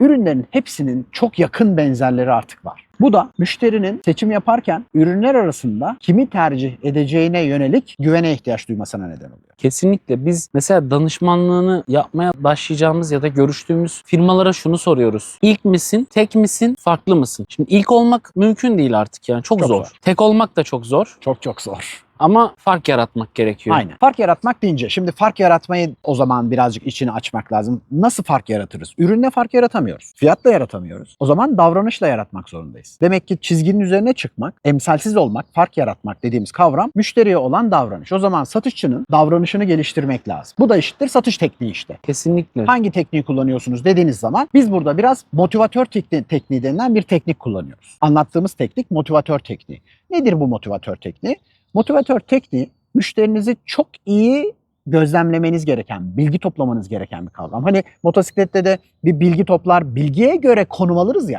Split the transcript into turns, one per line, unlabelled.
ürünlerin hepsinin çok yakın benzerleri artık var. Bu da müşterinin seçim yaparken ürünler arasında kimi tercih edeceğine yönelik güvene ihtiyaç duymasına neden oluyor.
Kesinlikle biz mesela danışmanlığını yapmaya başlayacağımız ya da görüştüğümüz firmalara şunu soruyoruz. İlk misin, tek misin, farklı mısın? Şimdi ilk olmak mümkün değil artık yani çok,
Çok
zor.
zor.
Tek olmak da çok zor
Çok çok zor.
Ama fark yaratmak gerekiyor.
Aynen. Fark yaratmak deyince şimdi fark yaratmayı o zaman birazcık içini açmak lazım. Nasıl fark yaratırız? Ürünle fark yaratamıyoruz. Fiyatla yaratamıyoruz. O zaman davranışla yaratmak zorundayız. Demek ki çizginin üzerine çıkmak, emsalsiz olmak, fark yaratmak dediğimiz kavram müşteriye olan davranış. O zaman satışçının davranışını geliştirmek lazım. Bu da eşittir satış tekniği işte.
Kesinlikle.
Hangi tekniği kullanıyorsunuz dediğiniz zaman biz burada biraz motivatör tekniği, tekniği denilen bir teknik kullanıyoruz. Anlattığımız teknik motivatör tekniği. Nedir bu motivatör tekniği? Motivatör tekniği müşterinizi çok iyi gözlemlemeniz gereken, bilgi toplamanız gereken bir kavram. Hani motosiklette de bir bilgi toplar, bilgiye göre konum alırız ya.